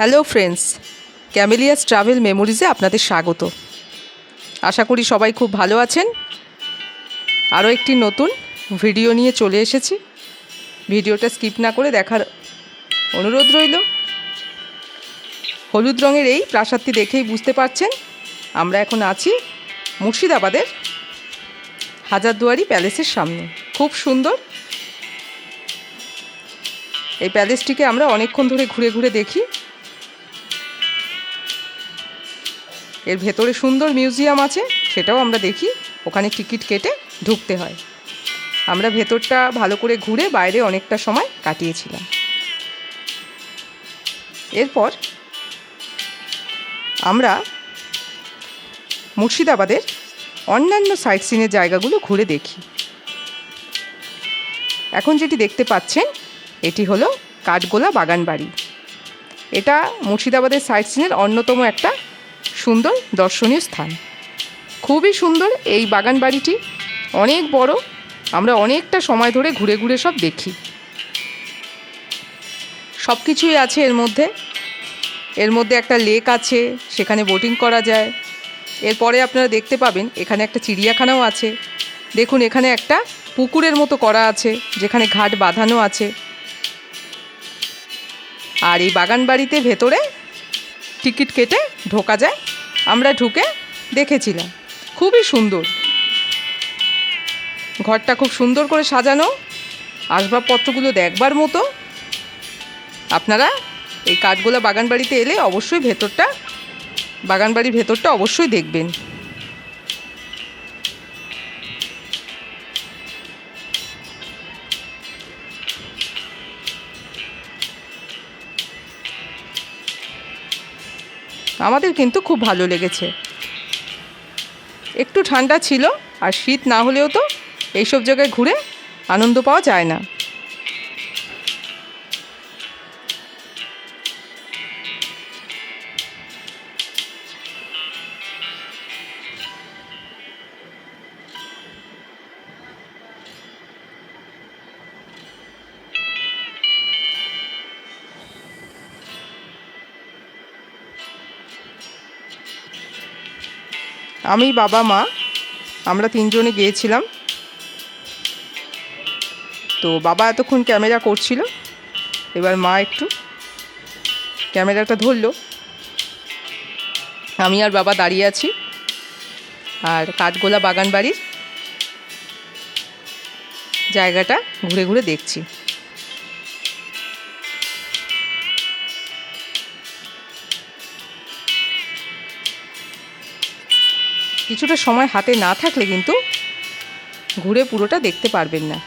Hello friends Camellia's travel মেমোরিজে আপনাদের স্বাগত। আশা করি সবাই খুব ভালো আছেন। আরও একটি নতুন ভিডিও নিয়ে চলে এসেছি। ভিডিওটা স্কিপ না করে দেখার অনুরোধ রইল। হলুদ রঙের এই প্রাসাদটি দেখেই বুঝতে পারছেন, আমরা এখন আছি মুর্শিদাবাদের হাজারদুয়ারি প্যালেসের সামনে। খুব সুন্দর। এই প্যালেসটিকে আমরা অনেকক্ষণ ধরে ঘুরে ঘুরে দেখি। এর ভেতরে সুন্দর মিউজিয়াম আছে, সেটাও আমরা দেখি, ওখানে টিকিট কেটে ঢুকতে হয়। আমরা ভেতরটা ভালো করে ঘুরে বাইরে অনেকটা সময় কাটিয়েছিলাম। এরপর আমরা মুর্শিদাবাদের অন্যান্য সাইট সিনের জায়গাগুলো ঘুরে দেখি। এখন যেটি দেখতে পাচ্ছেন, এটি হলো কাঠগোলা বাগান বাড়ি এটা মুর্শিদাবাদের সাইট সিনের অন্যতম একটা সুন্দর দর্শনীয় স্থান। খুবই সুন্দর এই বাগান বাড়িটি। অনেক বড়, আমরা অনেকটা সময় ধরে ঘুরে ঘুরে সব দেখি। সব কিছুই আছে এর মধ্যে। এর মধ্যে একটা লেক আছে, সেখানে বোটিং করা যায়। এরপরে আপনারা দেখতে পাবেন, এখানে একটা চিড়িয়াখানাও আছে। দেখুন, এখানে একটা পুকুরের মতো করা আছে, যেখানে ঘাট বাঁধানো আছে। আর এই বাগান বাড়িতে ভেতরে টিকিট কেটে ঢোকা যায়। আমরা ঢুকে দেখেছিলাম। খুবই সুন্দর। ঘরটা খুব সুন্দর করে সাজানো। আসবাবপত্রগুলো দেখবার মতো। আপনারা এই কাঠগোলা বাগানবাড়িতে এলে অবশ্যই ভেতরটা, বাগানবাড়ির ভেতরটা অবশ্যই দেখবেন। আমাদের কিন্তু খুব ভালো লেগেছে। একটু ঠান্ডা ছিল আর শীত না হলেও তো এইসব জায়গায় ঘুরে আনন্দ পাওয়া যায় না। আমি, বাবা, মা, আমরা তিনজনে গিয়েছিলাম। তো বাবা এতক্ষণ ক্যামেরা করছিল। এবার মা একটু ক্যামেরাটা ধরলো। আমি আর বাবা দাঁড়িয়ে আছি আর কাঠগোলা বাগান বাড়ির জায়গাটা ঘুরে ঘুরে দেখছি। কিছুটা সময় হাতে না থাকলে কিন্তু ঘুরে পুরোটা দেখতে পারবেন না।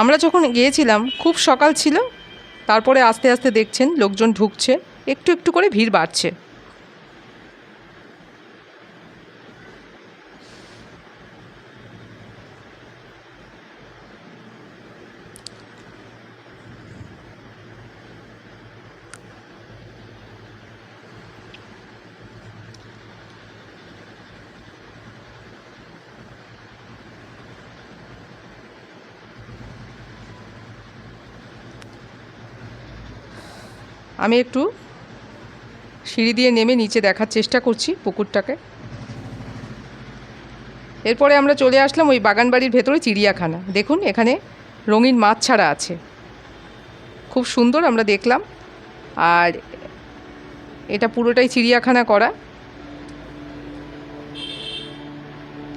আমরা যখন গিয়েছিলাম, খুব সকাল ছিল, তারপরে আস্তে আস্তে দেখছেন লোকজন ঢুকছে, একটু একটু করে ভিড় বাড়ছে। আমি একটু সিঁড়ি দিয়ে নেমে নিচে দেখার চেষ্টা করছি পুকুরটাকে। এরপরে আমরা চলে আসলাম ওই বাগান বাড়ির ভেতরে চিড়িয়াখানা। দেখুন, এখানে রঙিন মাছ ছাড়া আছে। খুব সুন্দর আমরা দেখলাম। আর এটা পুরোটাই চিড়িয়াখানা করা।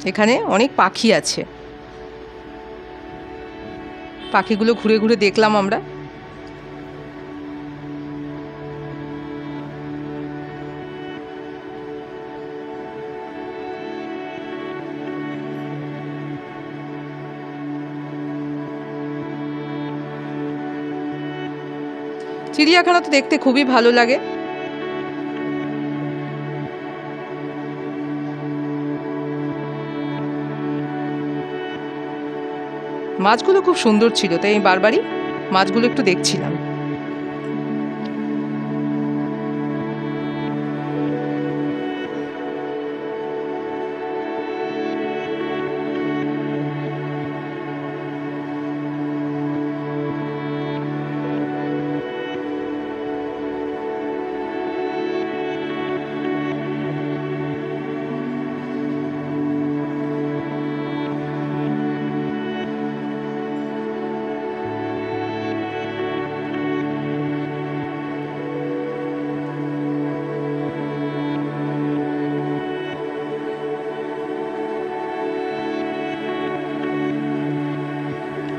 এখানে অনেক পাখি আছে। পাখিগুলো ঘুরে ঘুরে দেখলাম আমরা। চিড়িয়াখানা তো দেখতে খুবই ভালো লাগে। মাছগুলো খুব সুন্দর ছিল, তাই আমি বারবারই মাছগুলো একটু দেখছিলাম।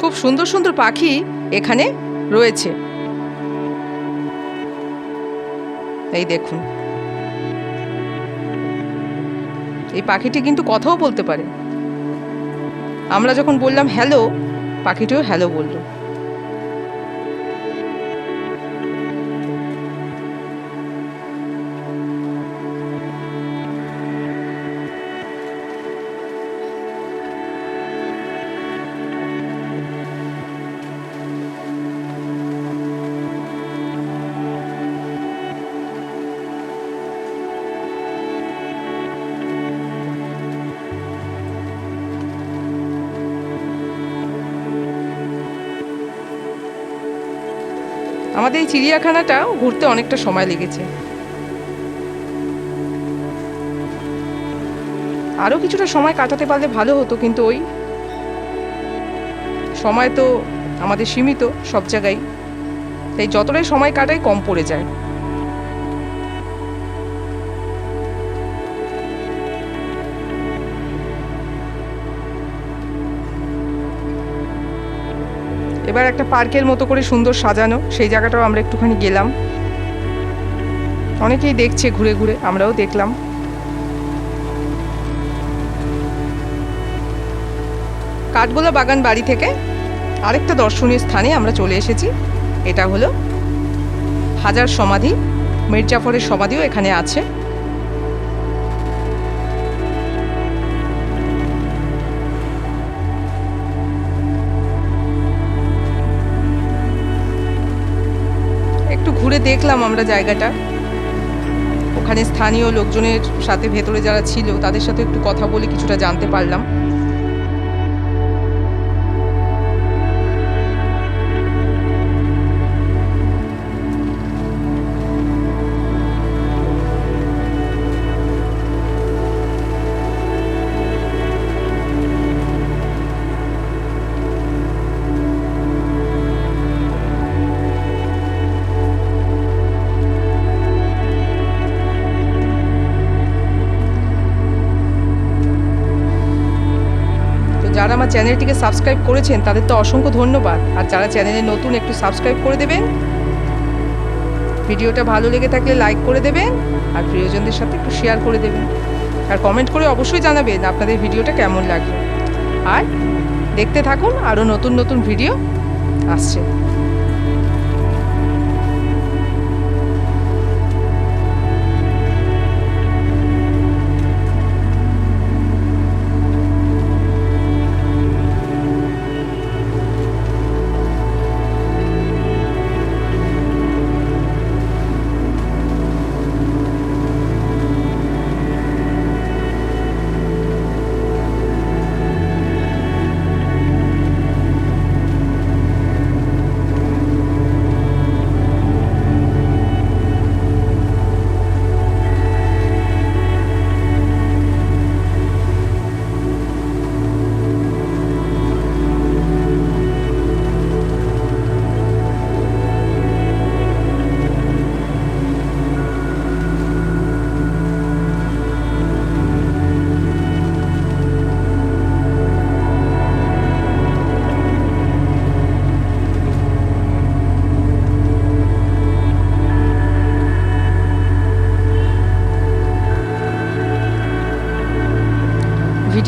খুব সুন্দর সুন্দর পাখি এখানে রয়েছে। এই দেখুন। এই পাখিটি কিন্তু কথাও বলতে পারে। আমরা যখন বললাম হ্যালো পাখিটিও হ্যালো বলল। আমাদের এই চিড়িয়াখানাটা ঘুরতে অনেকটা সময় লেগেছে। আরও কিছুটা সময় কাটাতে পারলে ভালো হতো, কিন্তু ওই সময় তো আমাদের সীমিত সব জায়গায়। তাই যতটাই সময় কাটাই, কম পড়ে যায়। এবার একটা পার্কের মতো করে সুন্দর সাজানো, সেই জায়গাটাও আমরা একটুখানি গেলাম। অনেকেই দেখছে ঘুরে ঘুরে, আমরাও দেখলাম। কাঠগোলা বাগান বাড়ি থেকে আরেকটা দর্শনীয় স্থানে আমরা চলে এসেছি। এটা হলো হাজার সমাধি, মির্জাফরের সমাধিও এখানে আছে। ঘুরে দেখলাম আমরা জায়গাটা। ওখানে স্থানীয় লোকজনের সাথে ভেতরে যারা ছিল, তাদের সাথে একটু কথা বলে কিছুটা জানতে পারলাম। যারা আমার চ্যানেলটিকে সাবস্ক্রাইব করেছেন, তাদের তো অসংখ্য ধন্যবাদ। আর যারা চ্যানেলে নতুন, একটু সাবস্ক্রাইব করে দেবেন। ভিডিওটা ভালো লেগে থাকলে লাইক করে দেবেন, আর প্রিয়জনদের সাথে একটু শেয়ার করে দেবেন। আর কমেন্ট করে অবশ্যই জানাবেন আপনাদের ভিডিওটা কেমন লাগল। আর দেখতে থাকুন, আরও নতুন নতুন ভিডিও আসছে।